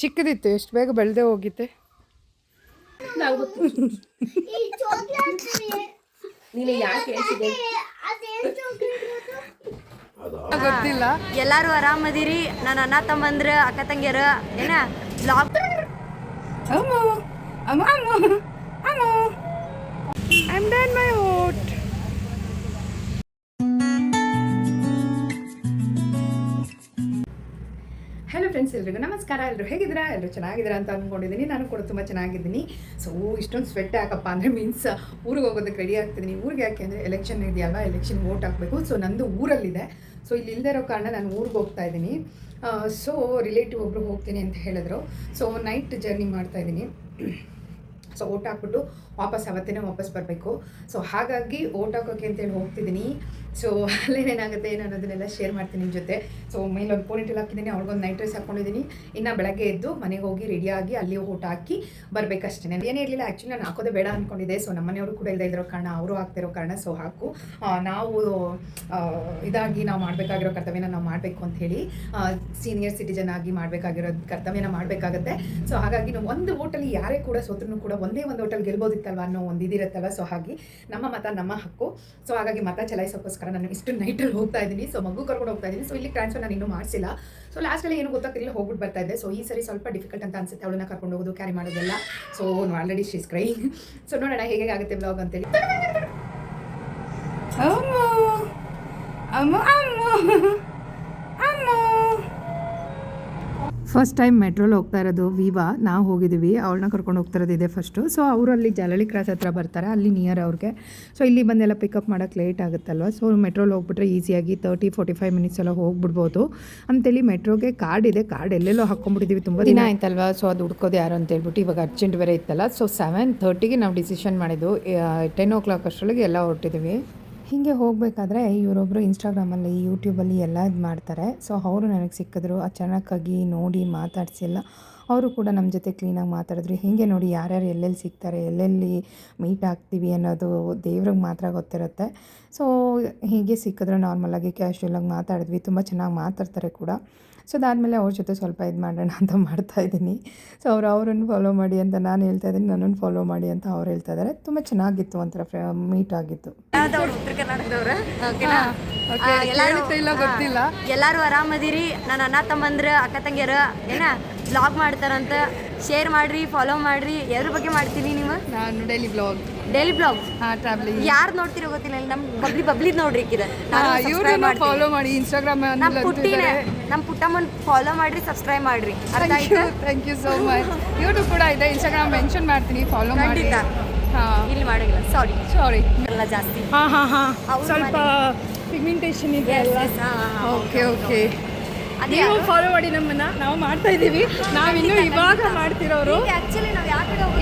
ಚಿಕ್ಕದಿತ್ತು ಎಷ್ಟು ಬೇಗ ಬೆಳೆದೇ ಹೋಗಿತ್ತೆ ನೀನು ಯಾಕೆ ಹೇಳ್ತಿದ್ದೆ? ಗೊತ್ತಿಲ್ಲ. ಎಲ್ಲಾರು ಆರಾಮದಿರಿ. ನನ್ನ ಅಣ್ಣ ತಮ್ಮಂದ್ರ ಅಕ್ಕ ತಂಗಿಯರ ಏನ? ಬ್ಲಾಗ್ ಅಮ್ಮ ಅಮ್ಮ ಅಮ್ಮ ಅಮ್ಮ. ಐ ಆಮ್ ಡನ್ ಫ್ರೆಂಡ್ಸ್ ಎಲ್ರಿಗೂ ನಮಸ್ಕಾರ. ಎಲ್ಲರೂ ಹೇಗಿದ್ದೀರಾ? ಎಲ್ಲರೂ ಚೆನ್ನಾಗಿದ್ದೀರಾ ಅಂತ ಅಂದ್ಕೊಂಡಿದ್ದೀನಿ ನಾನು ಕೂಡ ತುಂಬ ಚೆನ್ನಾಗಿದ್ದೀನಿ. ಸೊ ಇಷ್ಟೊಂದು ಸ್ವೆಟ್ ಯಾಕಪ್ಪ ಅಂದರೆ ಮೀನ್ಸ್ ಊರಿಗೆ ಹೋಗೋದಕ್ಕೆ ರೆಡಿ ಆಗ್ತಿದ್ದೀನಿ. ಊರಿಗೆ ಯಾಕೆ ಅಂದರೆ ಎಲೆಕ್ಷನ್ ಇದೆಯಲ್ಲ ಎಲೆಕ್ಷನ್ ವೋಟ್ ಹಾಕಬೇಕು. ಸೊ ನಂದು ಊರಲ್ಲಿದೆ. ಸೊ ಇಲ್ಲಿ ಇಲ್ಲದೆ ಇರೋ ಕಾರಣ ನಾನು ಊರಿಗೆ ಹೋಗ್ತಾ ಇದ್ದೀನಿ. ಸೊ ರಿಲೇಟಿವ್ ಒಬ್ರು ಹೋಗ್ತೀನಿ ಅಂತ ಹೇಳಿದ್ರು. ಸೊ ನೈಟ್ ಜರ್ನಿ ಮಾಡ್ತಾ ಇದ್ದೀನಿ. ಸೊ ಓಟ್ ಹಾಕ್ಬಿಟ್ಟು ವಾಪಸ್ ಅವತ್ತೇನೆ ವಾಪಸ್ ಬರಬೇಕು. ಸೊ ಹಾಗಾಗಿ ಓಟ್ ಹಾಕೋಕೆ ಅಂತೇಳಿ ಹೋಗ್ತಿದ್ದೀನಿ. ಸೊ ಅಲ್ಲೇನೇನಾಗುತ್ತೆ ಏನು ಅನ್ನೋದನ್ನೆಲ್ಲ ಶೇರ್ ಮಾಡ್ತೀನಿ ನಿಮ್ಮ ಜೊತೆ. ಸೊ ಮೇಲೆ ಒಂದು ಪೋನಿಟೆಲ್ ಹಾಕಿದ್ದೀನಿ. ಅವ್ಳಿಗೊಂದು ನೈಟ್ ಡ್ರೆಸ್ ಹಾಕೊಂಡಿದ್ದೀನಿ. ಇನ್ನು ಬೆಳಗ್ಗೆ ಎದ್ದು ಮನೆಗೆ ಹೋಗಿ ರೆಡಿಯಾಗಿ ಅಲ್ಲಿ ಓಟ್ ಹಾಕಿ ಬರಬೇಕಷ್ಟೇ ಏನೇ ಇರಲಿಲ್ಲ ಆ್ಯಕ್ಚುಲಿ ನಾನು ಹಾಕೋದೇ ಬೇಡ ಅಂದ್ಕೊಂಡಿದ್ದೆ ಸೊ ನಮ್ಮ ಮನೆಯವರು ಕೂಡ ಇಲ್ಲದೆ ಇರೋ ಕಾರಣ ಅವರು ಹಾಕ್ತಿರೋ ಕಾರಣ ಸೊ ಹಾಕು. ನಾವು ಇದಾಗಿ ನಾವು ಮಾಡಬೇಕಾಗಿರೋ ಕರ್ತವ್ಯನ ನಾವು ಮಾಡಬೇಕು ಅಂತ ಹೇಳಿ ಸೀನಿಯರ್ ಸಿಟಿಜನ್ ಆಗಿ ಮಾಡಬೇಕಾಗಿರೋ ಕರ್ತವ್ಯನ ಮಾಡಬೇಕಾಗತ್ತೆ. ಸೊ ಹಾಗಾಗಿ ನಾವು ಒಂದು ಓಟಲ್ಲಿ ಯಾರೇ ಕೂಡ ಸೋತ್ರೂ ಕೂಡ ಒಂದೇ ಒಂದು ಓಟಲ್ಲಿ ಗೆಲ್ಬೋದಿತ್ತಲ್ವ ಅನ್ನೋ ಒಂದು ಇದಿರುತ್ತಲ್ವ? ಸೊ ಹಾಗೆ ನಮ್ಮ ಮತ ನಮ್ಮ ಹಕ್ಕು. ಸೊ ಹಾಗಾಗಿ ಮತ ಚಲಾಯಿಸೋಕ್ಕೋಸ್ಕರ ನಾನು ಇಷ್ಟು ನೈಟಲ್ಲಿ ಹೋಗ್ತಾ ಇದ್ದೀನಿ. ಸೊ ಮಗು ಕರ್ಕೊಂಡು ಹೋಗ್ತಾ ಇದ್ದೀನಿ. ಸೊ ಇಲ್ಲಿ ಟ್ರಾನ್ಸ್ಫರ್ ನಾನು ಇನ್ನೂ ಮಾಡಿಸಿಲ್ಲ. ಸೊ ಲಾಸ್ಟಲ್ಲಿ ಏನು ಗೊತ್ತಾಗ್ತಿಲ್ಲ ಹೋಗ್ಬಿಟ್ಟು ಬರ್ತಾ ಇದೆ ಸೊ ಈ ಸರಿ ಸ್ವಲ್ಪ ಡಿಫಿಕಲ್ಟ್ ಅಂತ ಅನ್ಸುತ್ತೆ. ಅವಳನ್ನ ಕರ್ಕೊಂಡು ಹೋಗೋದು ಕ್ಯಾರಿ ಮಾಡೋದೆಲ್ಲ. So already she's cry so ನೋಡೋಣ ಹೇಗೆ ಆಗುತ್ತೆ ಬ್ಲಾಗ್ ಅಂತೇಳಿ. ಅಮ್ಮ ಅಮ್ಮ. ಫಸ್ಟ್ ಟೈಮ್ ಮೆಟ್ರೋಲ್ ಹೋಗ್ತಾ ಇರೋದು ವಿವಾ ನಾವು ಹೋಗಿದ್ದೀವಿ. ಅವಳನ್ನ ಕರ್ಕೊಂಡು ಹೋಗ್ತಾ ಇದೆ ಫಸ್ಟು ಸೊ ಅವರಲ್ಲಿ ಜಲಳಿ ಕ್ರಾಸ್ ಹತ್ರ ಬರ್ತಾರೆ. ಅಲ್ಲಿ ನಿಯರ್ ಅವ್ರಿಗೆ. ಸೊ ಇಲ್ಲಿ ಬಂದೆಲ್ಲ ಪಿಕಪ್ ಮಾಡೋಕ್ಕೆ ಲೇಟ್ ಆಗುತ್ತಲ್ವ? ಸೊ ಮೆಟ್ರೋಲ್ ಹೋಗ್ಬಿಟ್ರೆ ಈಸಿಯಾಗಿ ತರ್ಟಿ ಫೋರ್ಟಿ ಫೈವ್ ಮಿನಿಟ್ಸ್ ಎಲ್ಲ ಹೋಗ್ಬಿಡ್ಬೋದು. ಅಂತೇಳಿ ಮೆಟ್ರೋಗೆ ಕಾರ್ಡ್ ಇದೆ. ಕಾರ್ಡ್ ಎಲ್ಲೆಲ್ಲೋ ಹಾಕ್ಕೊಂಡ್ಬಿಟ್ಟಿದ್ದೀವಿ ತುಂಬ ದಿನ. ಆಯ್ತಲ್ವ? ಸೊ ಅದು ಹುಡ್ಕೋದು ಯಾರು ಅಂತ ಹೇಳ್ಬಿಟ್ಟು ಇವಾಗ ಅರ್ಜೆಂಟ್ ಬೇರೆ ಇತ್ತಲ್ಲ. ಸೊ ಸೆವೆನ್ ಥರ್ಟಿಗೆ ನಾವು ಡಿಸಿಷನ್ ಮಾಡಿದ್ದು. ಟೆನ್ ಓ ಕ್ಲಾಕ್ ಅಷ್ಟರೊಳಗೆ ಎಲ್ಲ ಹೊರಟಿದ್ದೀವಿ ಹೀಗೆ ಹೋಗಬೇಕಾದ್ರೆ ಇವರೊಬ್ಬರು ಇನ್ಸ್ಟಾಗ್ರಾಮಲ್ಲಿ ಯೂಟ್ಯೂಬಲ್ಲಿ ಎಲ್ಲ ಇದು ಮಾಡ್ತಾರೆ. ಸೊ ಅವರು ನನಗೆ ಸಿಕ್ಕಿದ್ರು. ಅಚಾನಕ್ಕಾಗಿ ನೋಡಿ ಮಾತಾಡಿಸಿಲ್ಲ ಅವರು ಕೂಡ ನಮ್ಮ ಜೊತೆ ಕ್ಲೀನಾಗಿ ಮಾತಾಡಿದ್ರು. ಹೀಗೆ ನೋಡಿ ಯಾರ್ಯಾರು ಎಲ್ಲೆಲ್ಲಿ ಸಿಗ್ತಾರೆ, ಎಲ್ಲೆಲ್ಲಿ ಮೀಟ್ ಆಗ್ತೀವಿ ಅನ್ನೋದು ದೇವ್ರಿಗೆ ಮಾತ್ರ ಗೊತ್ತಿರುತ್ತೆ. ಸೊ ಹೀಗೆ ಸಿಕ್ಕಿದ್ರೆ ನಾರ್ಮಲಾಗಿ ಕ್ಯಾಶುವಲಾಗಿ ಮಾತಾಡಿದ್ವಿ. ತುಂಬ ಚೆನ್ನಾಗಿ ಮಾತಾಡ್ತಾರೆ ಕೂಡ. ಸೊ ಅದಾದಮೇಲೆ ಅವ್ರ ಜೊತೆ ಸ್ವಲ್ಪ ಇದು ಮಾಡೋಣ ಅಂತ ಮಾಡ್ತಾ ಇದ್ದೀನಿ. ಸೊ ಅವ್ರು ಅವರನ್ನು ಫಾಲೋ ಮಾಡಿ ಅಂತ ನಾನು ಹೇಳ್ತಾ ಇದ್ದೀನಿ ನನ್ನನ್ನು ಫಾಲೋ ಮಾಡಿ ಅಂತ ಅವ್ರು ಹೇಳ್ತಾ ಇದ್ದಾರೆ. ತುಂಬ ಚೆನ್ನಾಗಿತ್ತು ಒಂಥರ ಮೀಟ್ ಆಗಿತ್ತು. ಎಲ್ಲರೂ ಆರಾಮದಿರಿ. ನನ್ನ ಅಣ್ಣ ತಮ್ಮಂದ್ರ ಅಕ್ಕ ತಂಗಿಯರ ಏನ? ಬ್ಲಾಗ್ ಮಾಡ್ತಾರಂತ. ಶೇರ್ ಮಾಡ್ರಿ ಫಾಲೋ ಮಾಡ್ರಿ. ಎದ್ರ ಬಗ್ಗೆ ಮಾಡ್ತೀನಿ ನೀವು? ನಾನು ಡೈಲಿ ಬ್ಲಾಗ್ ಡೈಲಿ ಬ್ಲಾಗ್ ಹಾಂ ಟ್ರಾವೆಲಿಂಗ್ ಯಾರು ನೋಡ್ತಿರೋ ಗೊತ್ತಿಲ್ಲ ಇಲ್ಲಿ ನಮ್ಮ ಬಬ್ಲಿ ಬಬ್ಲಿ ನೋಡ್ರಿ ಇಕ್ಕಿದ ಮಾಡಿ ಫಾಲೋ ಮಾಡಿ ಇನ್ಸ್ಟಾಗ್ರಾಮ್ ನಮ್ಮ ಪುಟ್ಟಿನ ನಮ್ಮ ಪುಟ್ಟಮ್ಮನ ಫಾಲೋ ಮಾಡ್ರಿ ಸಬ್ಸ್ಕ್ರೈಬ್ ಮಾಡ್ರಿ. ಅರ್ಥ ಆಯ್ತು? Thank you so much YouTube ಕೂಡ ಇದೆ ಇನ್ಸ್ಟಾಗ್ರಾಮ್ ಮೆನ್ಷನ್ ಮಾಡ್ತೀನಿ ಫಾಲೋ ಮಾಡಿ. ಹಾಂ. ಇಲ್ಲಿ ಮಾಡಿಲ್ಲ ಸಾರಿ ಸಾರಿ ಎಲ್ಲ ಜಾಸ್ತಿ. ಹಾಂ ಹಾಂ ಹಾಂ. ಸ್ವಲ್ಪ ಪಿಗ್ಮೆಂಟೇಷನ್ ಇದೆ ಅಲ್ಲ. ಓಕೆ ಓಕೆ ನೀವು ಫಾಲೋ ಮಾಡಿ ನಮ್ಮನ್ನ. ನಾವು ಮಾಡ್ತಾ ಇದ್ದೀವಿ. ನಾವಿನ್ನೂ ಇವಾಗ ಮಾಡ್ತಿರೋರು.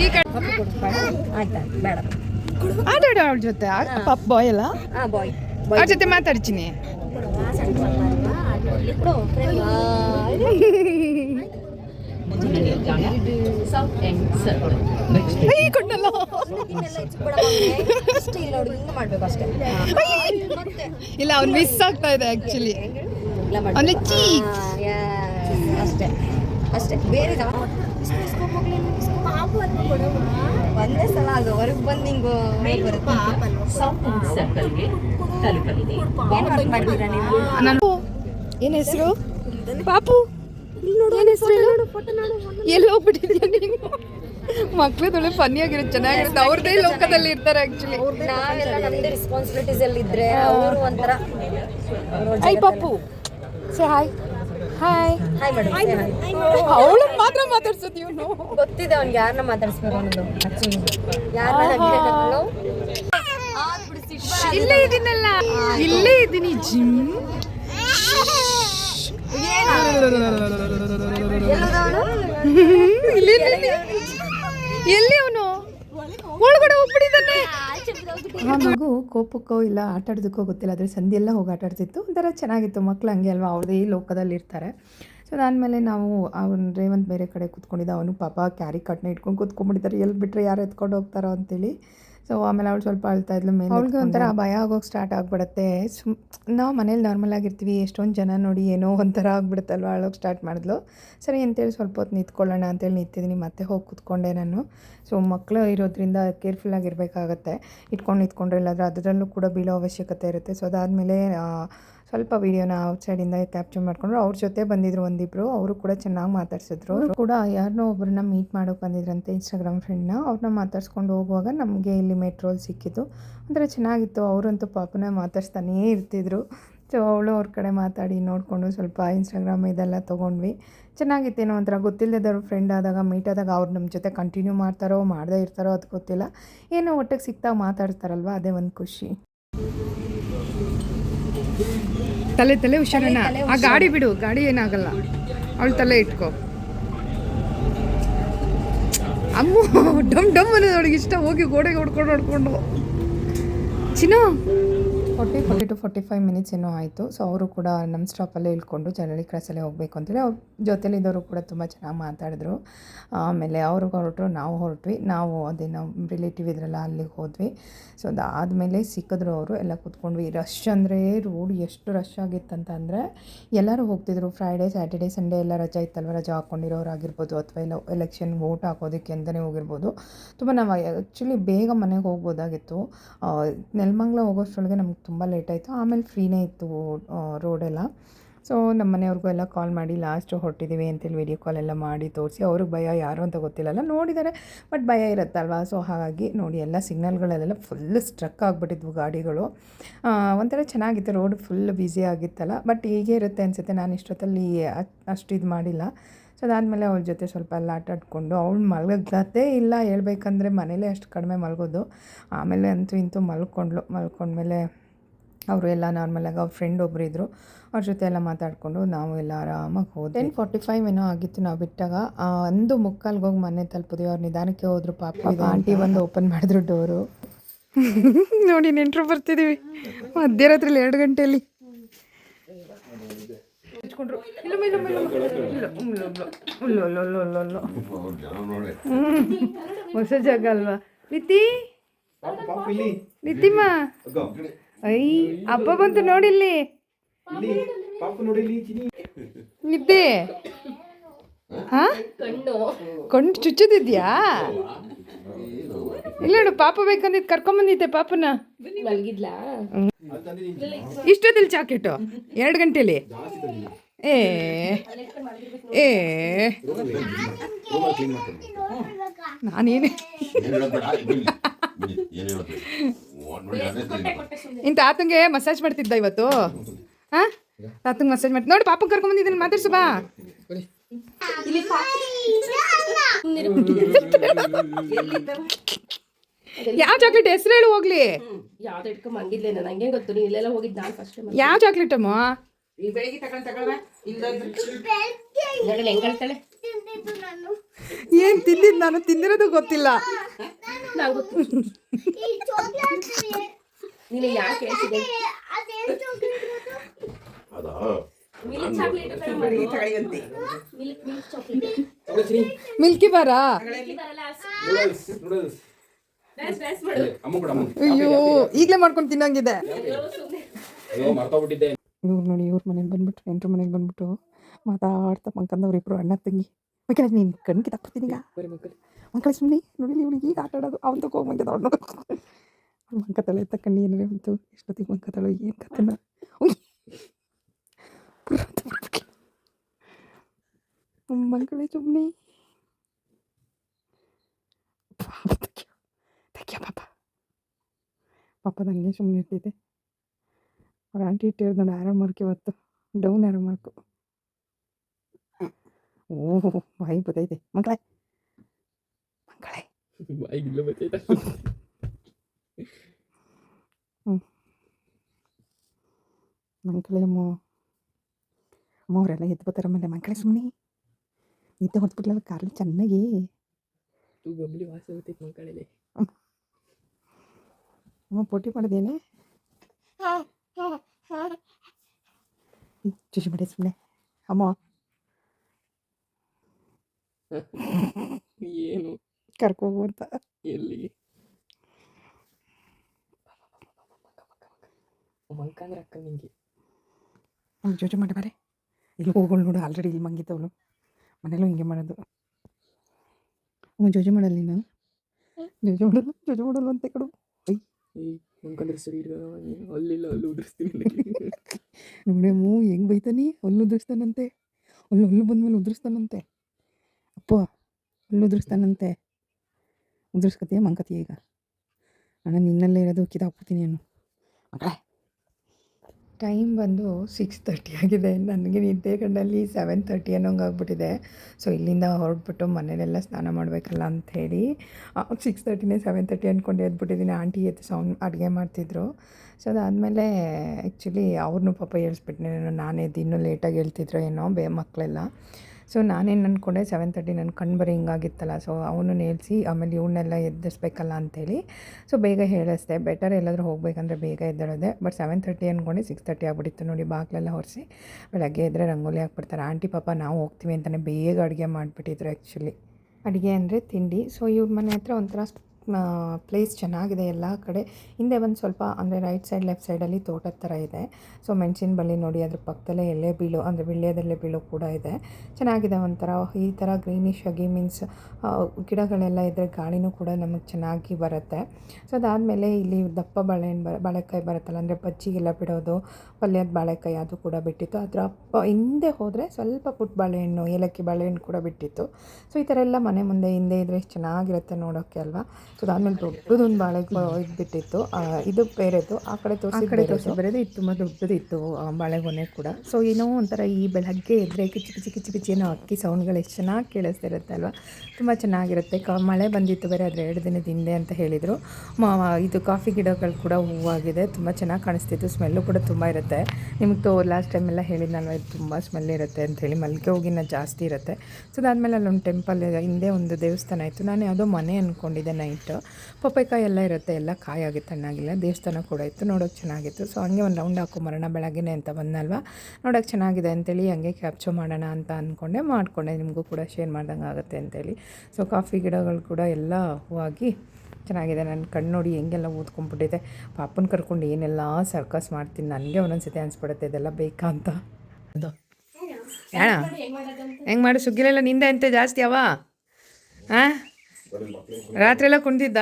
ಈ ಕಡೆ ಬೇಡ. ಆಟಾಡ ಅವ್ರ ಜೊತೆ. ಪಾಪ ಬಾಯ್ ಅಲ್ಲ? ಅವ್ರ ಜೊತೆ ಮಾತಾಡ್ತೀನಿ. ಇಲ್ಲ ಅವ್ನು ಮಿಸ್ ಆಗ್ತಾ ಇದೆ ಆಕ್ಚುಲಿ ಅವನ ಚೀಕ್ ಅಷ್ಟೇ. ಅಷ್ಟೇ. ಬೇರೆ ಒಂದೇ ಸಲ ಅದು ಹೊರಗೆ ಬಂದು ಹಿಂಗು ಏನ್ ಹೆಸರು? ಪಾಪು ಎಲ್ಲಿ ಹೋಗ್ಬಿಟ್ಟಿದ್ಯಾ ನೀನು? ಮಕ್ಳದೊಳ್ಳೆ ಫನ್ನಿ ಆಗಿರುತ್ತೆ ಚೆನ್ನಾಗಿರುತ್ತೆ. ಅವ್ರದೇ ಲೋಕದಲ್ಲಿ ಇರ್ತಾರೆ ಆಕ್ಚುಲಿ ನಾವೆಲ್ಲ ನಮ್ದೇ ರೆಸ್ಪಾನ್ಸಿಬಿಲಿಟೀಸ್ ಅಲ್ಲಿ ಇದ್ರೆ ಅವರು ಒಂಥರ I Pappu say hi hi hi madam ಅವಳು ಮಾತ್ರ ಮಾತಾಡ್ಸೋದು ಇವನು. ಗೊತ್ತಿದೆ ಅವ್ನಿಗೆ ಯಾರನ್ನ ಮಾತಾಡಿಸ್ಬೇಕು ಅನ್ನೋದು. ಆಕ್ಚುಲಿ ಯಾರನ್ನ ಇಲ್ಲೇ ಇದೀನಲ್ಲ. ಇಲ್ಲೇ ಇದ್ದೀನಿ ಜಿಮ್. ಇಲ್ಲಿ ಎಲ್ಲಿ ಅವನು? ಮಗು ಕೋಪಕ್ಕೋ ಇಲ್ಲ ಆಟ ಆಡೋದಕ್ಕೋ ಗೊತ್ತಿಲ್ಲ ಆದರೆ ಸಂಧಿಯೆಲ್ಲ ಹೋಗಿ ಆಟ ಆಡ್ತಿತ್ತು ಒಂಥರ ಚೆನ್ನಾಗಿತ್ತು. ಮಕ್ಳು ಹಂಗೆ ಅಲ್ವಾ? ಅವ್ರದೇ ಈ ಲೋಕದಲ್ಲಿ ಇರ್ತಾರೆ. ಸೊ ಅದಾದಮೇಲೆ ನಾವು ಅವನು ರೇವಂತ್ ಬೇರೆ ಕಡೆ ಕೂತ್ಕೊಂಡಿದ್ದ. ಅವನು ಪಾಪ ಕ್ಯಾರಿ ಕಟ್ನ ಇಟ್ಕೊಂಡು ಕೂತ್ಕೊಂಡ್ಬಿಟ್ಟಿದ್ದಾರೆ. ಎಲ್ಲಿ ಬಿಟ್ಟರೆ ಯಾರು ಎತ್ಕೊಂಡು ಹೋಗ್ತಾರೋ ಅಂತೇಳಿ. ಸೊ ಆಮೇಲೆ ಅವಳು ಸ್ವಲ್ಪ ಅಳ್ತಾ ಇದ್ಲು ಮೇಲೆ ಅವಳಿಗೆ ಒಂಥರ ಭಯ ಆಗೋಕೆ ಸ್ಟಾರ್ಟ್ ಆಗಿಬಿಡುತ್ತೆ. ಸುಮ್ ನಾವು ಮನೇಲಿ ನಾರ್ಮಲ್ ಆಗಿರ್ತೀವಿ ಎಷ್ಟೊಂದು ಜನ ನೋಡಿ ಏನೋ ಒಂಥರ ಆಗ್ಬಿಡುತ್ತಲ್ವ ಅಳೋಕೆ ಸ್ಟಾರ್ಟ್ ಮಾಡಿದ್ಲು. ಸರಿ ಅಂತೇಳಿ ಸ್ವಲ್ಪ ಹೊತ್ತು ನಿಂತ್ಕೊಳ್ಳೋಣ ಅಂತೇಳಿ ನಿಂತಿದ್ದೀನಿ ಮತ್ತೆ ಹೋಗಿ ಕೂತ್ಕೊಂಡೆ ನಾನು. ಸೊ ಮಕ್ಕಳು ಇರೋದ್ರಿಂದ ಕೇರ್ಫುಲ್ ಆಗಿರಬೇಕಾಗತ್ತೆ. ಇಟ್ಕೊಂಡು ನಿಂತ್ಕೊಂಡ್ರೆ ಇಲ್ಲಾಂದ್ರೆ ಅದರಲ್ಲೂ ಕೂಡ ಬೀಳೋ ಅವಶ್ಯಕತೆ ಇರುತ್ತೆ. ಸೊ ಅದಾದಮೇಲೆ ಸ್ವಲ್ಪ ವೀಡಿಯೋನ ಔಟ್ಸೈಡಿಂದ ಕ್ಯಾಪ್ಚರ್ ಮಾಡಿಕೊಂಡ್ರು ಅವ್ರ ಜೊತೆ ಬಂದಿದ್ರು ಒಂದಿಬ್ರು, ಅವರು ಕೂಡ ಚೆನ್ನಾಗಿ ಮಾತಾಡ್ಸಿದ್ರು. ಅವರು ಕೂಡ ಯಾರನ್ನೋ ಒಬ್ಬರನ್ನ ಮೀಟ್ ಮಾಡೋಕೆ ಬಂದಿದ್ರಂತೆ ಇನ್ಸ್ಟಾಗ್ರಾಮ್ ಫ್ರೆಂಡ್ನ ಅವ್ರನ್ನ ಮಾತಾಡ್ಸ್ಕೊಂಡು ಹೋಗುವಾಗ ನಮಗೆ ಇಲ್ಲಿ ಮೆಟ್ರೋಲ್ ಸಿಕ್ಕಿತು ಒಂಥರ ಚೆನ್ನಾಗಿತ್ತು. ಅವರಂತೂ ಪಾಪನ ಮಾತಾಡ್ಸ್ತಾನೇ ಇರ್ತಿದ್ರು. ಸೊ ಅವಳು ಅವ್ರ ಕಡೆ ಮಾತಾಡಿ ನೋಡಿಕೊಂಡು ಸ್ವಲ್ಪ ಇನ್ಸ್ಟಾಗ್ರಾಮ್ ಇದೆಲ್ಲ ತೊಗೊಂಡ್ವಿ. ಚೆನ್ನಾಗಿತ್ತೇನೋ ಒಂಥರ ಗೊತ್ತಿಲ್ಲದವ್ರ ಫ್ರೆಂಡ್ ಆದಾಗ ಮೀಟ್ ಆದಾಗ ಅವ್ರು ನಮ್ಮ ಜೊತೆ ಕಂಟಿನ್ಯೂ ಮಾಡ್ತಾರೋ ಮಾಡದೇ ಇರ್ತಾರೋ ಅದು ಗೊತ್ತಿಲ್ಲ. ಏನೋ ಒಟ್ಟಿಗೆ ಸಿಕ್ತಾಗ ಮಾತಾಡ್ತಾರಲ್ವ, ಅದೇ ಒಂದು ಖುಷಿ. ತಲೆ ತಲೆ ಹುಷಾರಣ್ಣ ಆ ಗಾಡಿ ಬಿಡು ಗಾಡಿ ಏನಾಗಲ್ಲ. ಅವಳು ತಲೆ ಇಟ್ಕೋ. ಅಮ್ಮು ಡಮ್ ಡಮ್ ಅನ್ನೋದು ಅವಳಿಗೆ ಇಷ್ಟ. ಹೋಗಿ ಗೋಡೆಗೆ ಹೊಡ್ಕೊಂಡು ಹೊಡ್ಕೊಂಡು. Chinnu forty forty to forty five minutes ಏನೋ ಆಯಿತು. ಸೊ ಅವರು ಕೂಡ ನಮ್ಮ ಸ್ಟಾಪಲ್ಲೇ ಇಳ್ಕೊಂಡು ಜನರಲ್ ಕ್ರಾಸಲ್ಲೇ ಹೋಗಬೇಕು ಅಂತೇಳಿ ಅವ್ರ ಜೊತೆಲಿದ್ದವರು ಕೂಡ ತುಂಬ ಚೆನ್ನಾಗಿ ಮಾತಾಡಿದ್ರು. ಆಮೇಲೆ ಅವರು ಹೊರಟರು, ನಾವು ಹೊರಟ್ವಿ. ನಾವು ಅದೇ ನಮ್ಮ ರಿಲೇಟಿವ್ ಇದ್ರಲ್ಲ, ಅಲ್ಲಿಗೆ ಹೋದ್ವಿ. ಸೊ ಅದಾದಮೇಲೆ ಸಿಕ್ಕಿದ್ರು ಅವರು. ಎಲ್ಲ ಕೂತ್ಕೊಂಡ್ವಿ. ರಶ್ ಅಂದರೆ ರೋಡ್ ಎಷ್ಟು ರಶ್ ಆಗಿತ್ತಂತ ಅಂದರೆ, ಎಲ್ಲರೂ ಹೋಗ್ತಿದ್ರು. ಫ್ರೈಡೇ ಸ್ಯಾಟರ್ಡೇ ಸಂಡೇ ಎಲ್ಲ ರಜಾ ಇತ್ತಲ್ವ? ರಜಾ ಹಾಕ್ಕೊಂಡಿರೋರು ಆಗಿರ್ಬೋದು ಅಥವಾ ಎಲ್ಲ ಎಲೆಕ್ಷನ್ ವೋಟ್ ಹಾಕೋದಕ್ಕೆ ಅಂತಲೇ ಹೋಗಿರ್ಬೋದು. ತುಂಬ ನಾವು ಆ್ಯಕ್ಚುಲಿ ಬೇಗ ಮನೆಗೆ ಹೋಗ್ಬೋದಾಗಿತ್ತು. ನೆಲಮಂಗ್ಲ ಹೋಗೋಷ್ಟರೊಳಗೆ ನಮ್ಗೆ ತುಂಬ ಲೇಟ್ ಆಯಿತು. ಆಮೇಲೆ ಫ್ರೀನೇ ಇತ್ತು ರೋಡೆಲ್ಲ ಸೊ ನಮ್ಮ ಮನೆಯವ್ರಿಗೂ ಎಲ್ಲ ಕಾಲ್ ಮಾಡಿ ಲಾಸ್ಟ್ ಹೊರಟಿದ್ದೀವಿ ಅಂತೇಳಿ ವಿಡಿಯೋ ಕಾಲ್ ಎಲ್ಲ ಮಾಡಿ ತೋರಿಸಿ. ಅವ್ರಿಗೆ ಭಯ, ಯಾರು ಅಂತ ಗೊತ್ತಿಲ್ಲಲ್ಲ. ನೋಡಿದ್ದಾರೆ ಬಟ್ ಭಯ ಇರುತ್ತಲ್ವಾ? ಸೊ ಹಾಗಾಗಿ ನೋಡಿ, ಎಲ್ಲ ಸಿಗ್ನಲ್ಗಳಲ್ಲೆಲ್ಲ ಫುಲ್ ಸ್ಟ್ರಕ್ ಆಗಿಬಿಟ್ಟಿದ್ವು ಗಾಡಿಗಳು. ಒಂಥರ ಚೆನ್ನಾಗಿತ್ತು. ರೋಡ್ ಫುಲ್ ಬ್ಯುಸಿ ಆಗಿತ್ತಲ್ಲ. ಬಟ್ ಹೀಗೆ ಇರುತ್ತೆ ಅನಿಸುತ್ತೆ. ನಾನು ಇಷ್ಟೊತ್ತಲ್ಲಿ ಅಷ್ಟು ಇದು ಮಾಡಿಲ್ಲ. ಸೊ ಅದಾದಮೇಲೆ ಅವಳ ಜೊತೆ ಸ್ವಲ್ಪ ಎಲ್ಲ ಆಟ ಆಡ್ಕೊಂಡು, ಅವಳು ಮಲಗದೇ ಇಲ್ಲ. ಹೇಳ್ಬೇಕಂದ್ರೆ ಮನೇಲೇ ಅಷ್ಟು ಕಡಿಮೆ ಮಲಗೋದು. ಆಮೇಲೆ ಅಂತೂ ಇಂತೂ ಮಲ್ಕೊಂಡ್ಳು. ಮಲ್ಕೊಂಡ್ಮೇಲೆ ಅವರು ಎಲ್ಲ ನಾರ್ಮಲಾಗಿ ಅವ್ರ ಫ್ರೆಂಡ್ ಒಬ್ಬರು ಇದ್ದರು ಅವ್ರ ಜೊತೆ ಎಲ್ಲ ಮಾತಾಡಿಕೊಂಡು ನಾವು ಎಲ್ಲ ಆರಾಮಾಗಿ ಹೋದ್ವಿ ಟೆನ್ ಫಾರ್ಟಿ ಫೈವ್ ಏನೋ ಆಗಿತ್ತು ನಾವು ಬಿಟ್ಟಾಗ ಅಂದು ಒಂದು ಮುಕ್ಕಾಲ್ಗೆ ಹೋಗಿ ಮನೆ ತಲುಪಿದ್ವಿ ಅವ್ರು ನಿಧಾನಕ್ಕೆ ಹೋದ್ರು ಪಾಪ ಆಂಟಿ ಬಂದು ಓಪನ್ ಮಾಡಿದ್ರು ಡೋರು ನೋಡಿ ನೆಂಟರು ಬರ್ತಿದ್ದೀವಿ ಮಧ್ಯರಾತ್ರಿಲಿ ಎರಡು ಗಂಟೆಯಲ್ಲಿ ಹೊಸ ಜಾಗ ಅಲ್ವಾ ನಿತಿ ನಿತಿಮ್ಮ ಐ ಹಬ್ಬ ಬಂತು ನೋಡಿಲ್ಲಿ ನಿದ್ದೆ. ಹಾ? ಕಣ್ಣು. ಕೊಂಡು ಚುಚ್ಚದಿದ್ಯಾ ಇಲ್ಲ ನೋಡು ಪಾಪ ಬೇಕಂದಿದ್ದು ಕರ್ಕೊಂಬಂದಿದ್ದೆ ಪಾಪನ. ಮಲ್ಗಿದ್ಲಾ? ಇಷ್ಟೊತ್ತಿಲ್ಲ ಚಾಕೆಟು ಎರಡು ಗಂಟೆಲಿ. ಏ. ಏ. ನಾನೇನು. ಇಂತ ತಾತಂಗೆ ಮಸಾಜ್ ಮಾಡ್ತಿದ್ದ ಇವತ್ತು? ಹಾ? ತಾತಂಗೆ ಮಸಾಜ್ ಮಾಡ್ತಿ ನೋಡಿ ಪಾಪ ಕರ್ಕೊಂಬಂದಿದ್ದೀನಿ ಮಾತಾಡ್ಸು ಬಾ. ಯಾವ ಚಾಕ್ಲೇಟ್ ಹೆಸರು ಹೇಳು ಹೋಗ್ಲಿ. ಯಾವ್ದು ಇಟ್ಕೊಂಡ್ ಮಲ್ಗಿದ್ಲೆ ನಾನು ಬೆಳಿಗ್ಗೆ ತಗೊಂಡ್ ಏನ್ ತಿಂದಿದ್ ನಾನು? ತಿಂದಿರೋದು ಗೊತ್ತಿಲ್ಲ. ನಂಗೆ ಗೊತ್ತು. ನೀನು ಯಾಕೆ ಹೇಳ್ತಿದ್ದೆ milk chocolate milk milk chocolate milky ಬಾರಾ? ಅಯ್ಯೋ ಈಗಲೇ ಮಾಡ್ಕೊಂಡು ತಿನ್ನಂಗಿದೆ. ಇವ್ರು ನೋಡಿ ಇವ್ರ ಮನೆಗೆ ಬಂದ್ಬಿಟ್ಟು ನೆಂಟ್ರ ಮನೆಗೆ ಬಂದ್ಬಿಟ್ಟು ಮಾತಾಡ್ತಾ ಮಂಕಂದವ್ರು ಇಬ್ರು ಅಣ್ಣ ತಂಗಿ. ಬೇಕಲ್ಲ ನೀನು ಕಣ್ ಕಿತ್ತಾಕ್ಬಿಡ್ತೀನಿ ಈಗ. ಮಕ್ಕಳ. ಸುಮ್ಮನೆ ನೋಡಿ ಇವಳಿಗೆ ಈಗ ಆಟ ಆಡೋದು. ಅವನ್ ತಗೋ ಮಂಕ ಅವ್ನು ಮಂಕತ್ತಳೆ ಎತ್ತ ಕಣ್ಣಿ ಏನಾರೆ ಬಂತು ಎಷ್ಟೊತ್ತಿಗೆ ಮಂಕತ್ತಳು ಏನು ಕತ್ತನ ಉಯ್. ಮಂಗಳೇ ಸುಮ್ಮನೆ ಪಾಪ ತೆಗ್ಯೋ ತೆಗ್ಯೋ ಪಾಪ ಪಾಪ. ನಂಗೆ ಸುಮ್ಮನೆ ಇರ್ತಿದ್ದೆ. ಅವ್ರ ಆಂಟಿ ಇಟ್ಟಿರೋದು ನೋಡಿ ಆರೋ ಮಾರ್ಕ್ ಇವತ್ತು. ಡೌನ್ ಆರೋ ಮಾರ್ಕು ಓಹ್ ಬಾಯಿ ಬತ್ತೈತೆ ಮಕ್ಕಳೇ. ಮಕ್ಕಳೇ. ಬಾಯಿಗಿಲ್ಲ ಹ್ಞೂ ಮಕ್ಕಳೇ ಅಮ್ಮ. ಅಮ್ಮ ಅವರೆಲ್ಲ ಎದ್ದು ಬರ್ತಾರೆ ಆಮೇಲೆ. ಮಕ್ಕಳೇ ಸುಮ್ಮನೆ ನಿದ್ದೆ ಹೊತ್ಬಿಟ್ಲಲ್ಲ ಕಾರಲ್ಲಿ ಚೆನ್ನಾಗಿ. ತೂ ಗಬ್ಲಿ ವಾಸ ಹೋಗ್ತೈತೆ ಮಕ್ಕಳಲ್ಲಿ. ಅಮ್ಮ ಪೋಟಿ ಮಾಡಿದೇನೆ? ಚುಷಿ ಮಾಡಿ ಸುಮ್ಮನೆ ಅಮ್ಮ ಏನು? ಕರ್ಕೋಗು ಅಂತ ಎಲ್ಲಿ ಮಂಕ ಅಂದ್ರೆ ಅಕ್ಕ ನಿಂಗೆ. ಜೋಜು ಮಾಡಿ ಬಾರೆ. ಇಲ್ಲಿ ಹೋಗೋಳು ನೋಡು ಆಲ್ರೆಡಿ ಇಲ್ಲಿ ಮಂಗಿದ್ದವಳು. ಮನೇಲೂ ಹಿಂಗೆ ಮಾಡೋದು. ಹ್ಞೂ ಜೋಜು ಮಾಡಲ್ಲ ನೀನು? ಜೋಜು ಮಾಡಲ್ಲ ಜೋಜು ಮಾಡಲ್ಲ ಐ. ಸರಿ ಅಲ್ಲಿಲ್ಲ ಅಲ್ಲಿ ಉದುರಿಸ್ತೀನಿ ನೋಡೇ ಮೂ, ಹೆಂಗೆ ಬೈತಾನೆ? ಅಲ್ಲಿ ಉದುರಿಸ್ತಾನಂತೆ. ಅಲ್ಲಿ ಹುಲ್ಲು ಬಂದ್ಮೇಲೆ ಉದುರಿಸ್ತಾನಂತೆ. ಅಪ್ಪ, ಅಲ್ಲಿ ಉದುರಿಸ್ತಾನಂತೆ. ಉದುರಿಸ್ಕತೀಯ ಮಂಕತೀಯ ಈಗ? ನಾನು ನಿನ್ನಲ್ಲೇ ಇರೋದು ಕಿದಾಕ್ಬಿಡ್ತೀನಿ ನಾನು ಮಗಳೇ. ಟೈಮ್ ಬಂದು ಸಿಕ್ಸ್ ತರ್ಟಿ ಆಗಿದೆ. ನನಗೆ ನಿದ್ದೆ ಕಂಡಲ್ಲಿ ಸೆವೆನ್ ತರ್ಟಿ ಅನ್ನೋಂಗೆ ಆಗ್ಬಿಟ್ಟಿದೆ. ಸೊ, ಇಲ್ಲಿಂದ ಹೊರಟ್ಬಿಟ್ಟು ಮನೇಲೆಲ್ಲ ಸ್ನಾನ ಮಾಡಬೇಕಲ್ಲ ಅಂಥೇಳಿ ಸಿಕ್ಸ್ ತರ್ಟಿನೇ ಸೆವೆನ್ ತರ್ಟಿ ಅಂದ್ಕೊಂಡು ಎದ್ಬಿಟ್ಟಿದ್ದೀನಿ. ಆಂಟಿ ಎದ್ದು ಸೌಂಡ್ ಅಡುಗೆ ಮಾಡ್ತಿದ್ರು. ಸೊ, ಅದಾದಮೇಲೆ ಆ್ಯಕ್ಚುಲಿ ಅವ್ರನ್ನೂ ಪಾಪ ಹೇಳ್ಸ್ಬಿಟ್ನೆ ನಾನು ನಾನೇ ಎದ್ದು ಇನ್ನೂ ಲೇಟಾಗಿ ಹೇಳ್ತಿದ್ರು ಏನೋ ಬೇ ಮಕ್ಕಳೆಲ್ಲ. ಸೊ ನಾನೇನು ಅಂದ್ಕೊಂಡೆ ಸೆವೆನ್ ತರ್ಟಿ ನನ್ನ ಕಣ್ಣು ಬರೀ ಹಿಂಗಾಗಿತ್ತಲ್ಲ. ಸೊ ಅವನು ನೇಲ್ಸಿ, ಆಮೇಲೆ ಇವನ್ನೆಲ್ಲ ಎದ್ದಿಸ್ಬೇಕಲ್ಲ ಅಂತೇಳಿ. ಸೊ ಬೇಗ ಹೇಳಿಸ್ದೆ. ಬೆಟರ್ ಎಲ್ಲಾದರೂ ಹೋಗಬೇಕಂದ್ರೆ ಬೇಗ ಎದ್ದೇಳೋದೆ. ಬಟ್ ಸೆವೆನ್ ತರ್ಟಿ ಅಂದ್ಕೊಂಡೆ ಸಿಕ್ಸ್ ತರ್ಟಿ ಆಗ್ಬಿಟ್ಟಿತ್ತು ನೋಡಿ, ಬಾಗಿಲೆಲ್ಲ ಹೊರಿಸಿ ಬೆಳಗ್ಗೆ ಎದ್ದರೆ ರಂಗೋಲಿ ಹಾಕ್ಬಿಡ್ತಾರೆ. ಆಂಟಿ, ಪಾಪ, ನಾವು ಹೋಗ್ತೀವಿ ಅಂತಲೇ ಬೇಗ ಅಡುಗೆ ಮಾಡಿಬಿಟ್ಟಿದ್ರು ಆ್ಯಕ್ಚುಲಿ ಅಡುಗೆ ಅಂದರೆ ತಿಂಡಿ. ಸೊ ಇವ್ರ ಮನೆ ಹತ್ರ ಒಂಥರ ಪ್ಲೇಸ್ ಚೆನ್ನಾಗಿದೆ ಎಲ್ಲ ಕಡೆ. ಹಿಂದೆ ಒಂದು ಸ್ವಲ್ಪ ಅಂದರೆ ರೈಟ್ ಸೈಡ್ ಲೆಫ್ಟ್ ಸೈಡಲ್ಲಿ ತೋಟದ ಥರ ಇದೆ. ಸೊ ಮೆಣಸಿನ ಬಳ್ಳಿ ನೋಡಿ ಅದ್ರ ಪಕ್ಕದಲ್ಲೇ ಎಲೆ ಬೀಳು, ಅಂದರೆ ವಿಳ್ಯದಲ್ಲೇ ಬೀಳು ಕೂಡ ಇದೆ. ಚೆನ್ನಾಗಿದೆ ಒಂಥರ. ಈ ಥರ ಗ್ರೀನಿಶ್ ಆಗಿ ಮೀನ್ಸ್ ಗಿಡಗಳೆಲ್ಲ ಇದ್ದರೆ ಗಾಳಿನೂ ಕೂಡ ನಮಗೆ ಚೆನ್ನಾಗಿ ಬರುತ್ತೆ. ಸೊ ಅದಾದಮೇಲೆ ಇಲ್ಲಿ ದಪ್ಪ ಬಾಳೆಹಣ್ಣು ಬ ಬಾಳೆಕಾಯಿ ಬರುತ್ತಲ್ಲ, ಅಂದರೆ ಬಜ್ಜಿಗೆಲ್ಲ ಬಿಡೋದು, ಪಲ್ಯದ ಬಾಳೆಕಾಯಿ ಅದು ಕೂಡ ಬಿಟ್ಟಿತ್ತು. ಅದರ ಹಿಂದೆ ಹೋದರೆ ಸ್ವಲ್ಪ ಪುಟ್ಟ ಬಾಳೆಹಣ್ಣು, ಏಲಕ್ಕಿ ಬಾಳೆಹಣ್ಣು ಕೂಡ ಬಿಟ್ಟಿತ್ತು. ಸೊ ಈ ಥರ ಎಲ್ಲ ಮನೆ ಮುಂದೆ ಹಿಂದೆ ಇದ್ದರೆ ಚೆನ್ನಾಗಿರುತ್ತೆ ನೋಡೋಕ್ಕೆ ಅಲ್ವಾ? ಸೊ ಅದಾದಮೇಲೆ ದೊಡ್ಡದೊಂದು ಬಾಳೆ ಇದ್ಬಿಟ್ಟಿತ್ತು. ಇದು ಬೇರೆದು. ಆ ಕಡೆ ತೋರಿಸಿ ಕಡೆ ತೋರಿಸಿ ಬೇರೆದು. ಇದು ತುಂಬ ದೊಡ್ಡದಿತ್ತು ಬಾಳೆಗೊನೆ ಕೂಡ. ಸೊ ಏನೋ ಒಂಥರ ಈ ಬೆಳಗ್ಗೆ ಎದ್ರೆ ಕಿಚಿ ಕಿಚಿ ಕಿಚಿ ಕಿಚಿ ಏನೋ ಅಕ್ಕಿ ಸೌಂಡ್ಗಳು ಎಷ್ಟು ಚೆನ್ನಾಗಿ ಕೇಳಿಸ್ತಿರುತ್ತೆ ಅಲ್ವಾ? ತುಂಬ ಚೆನ್ನಾಗಿರುತ್ತೆ. ಕ ಮಳೆ ಬಂದಿತ್ತು ಬೇರೆ ಆದರೆ ಎರಡು ದಿನದ ಹಿಂದೆ ಅಂತ ಹೇಳಿದರು. ಇದು ಕಾಫಿ ಗಿಡಗಳು ಕೂಡ ಹೂವಾಗಿದೆ. ತುಂಬ ಚೆನ್ನಾಗಿ ಕಾಣಿಸ್ತಿತ್ತು. ಸ್ಮೆಲ್ಲು ಕೂಡ ತುಂಬ ಇರುತ್ತೆ. ನಿಮಗೆ ತೋ ಲಾಸ್ಟ್ ಟೈಮೆಲ್ಲ ಹೇಳಿದ್ನಲ್ವ ಇದು ತುಂಬ ಸ್ಮೆಲ್ ಇರುತ್ತೆ ಅಂಥೇಳಿ ಮಲ್ಲಿಗೆ ಹೋಗಿನ ಜಾಸ್ತಿ ಇರುತ್ತೆ. ಸೊ ಅದಾದಮೇಲೆ ಅಲ್ಲೊಂದು ಟೆಂಪಲ್ ಹಿಂದೆ ಒಂದು ದೇವಸ್ಥಾನ ಇತ್ತು. ನಾನು ಯಾವುದೋ ಮನೆ ಅಂದ್ಕೊಂಡಿದ್ದೆ ನೈಟು. ಪಪ್ಪಾಯಿಕಾಯಿ ಎಲ್ಲ ಇರುತ್ತೆ ಎಲ್ಲ ಕಾಯಾಗಿ ತಣ್ಣಾಗಿಲ್ಲ ದೇವಸ್ಥಾನ ಕೂಡ ಇತ್ತು ನೋಡೋಕೆ ಚೆನ್ನಾಗಿತ್ತು. ಸೊ ಹಂಗೆ ಒಂದು ರೌಂಡ್ ಹಾಕೊಂಬರೋಣ ಬೆಳಗ್ಗೆನೆ ಅಂತ ಬಂದಲ್ವ? ನೋಡೋಕೆ ಚೆನ್ನಾಗಿದೆ ಅಂತೇಳಿ ಹಂಗೆ ಕ್ಯಾಪ್ಚರ್ ಮಾಡೋಣ ಅಂತ ಅಂದ್ಕೊಂಡೆ ಮಾಡಿಕೊಂಡೆ. ನಿಮಗೂ ಕೂಡ ಶೇರ್ ಮಾಡ್ದಂಗೆ ಆಗುತ್ತೆ ಅಂತೇಳಿ. ಸೊ ಕಾಫಿ ಗಿಡಗಳು ಕೂಡ ಎಲ್ಲ ಹೂವಾಗಿ ಚೆನ್ನಾಗಿದೆ. ನನ್ನ ಕಣ್ಣು ನೋಡಿ ಹೆಂಗೆಲ್ಲ ಊದ್ಕೊಂಡ್ಬಿಟ್ಟಿದೆ. ಪಾಪನ ಕರ್ಕೊಂಡು ಏನೆಲ್ಲ ಸರ್ಕಸ್ ಮಾಡ್ತೀನಿ ನನಗೆ ಒಂದೊಂದ್ಸತಿ ಅನಿಸ್ಬಿಡುತ್ತೆ ಇದೆಲ್ಲ ಬೇಕಾ ಅಂತ. ಅದು ಯಾಣ? ಹೆಂಗೆ ಮಾಡು ಸುಗ್ಗಿಲೆಲ್ಲ ನಿಂದೆ ಅಂತೆ ಜಾಸ್ತಿ ಅವ? ಹಾಂ ರಾತ್ರಿ ಎಲ್ಲ ಕುಂದಿದ್ದ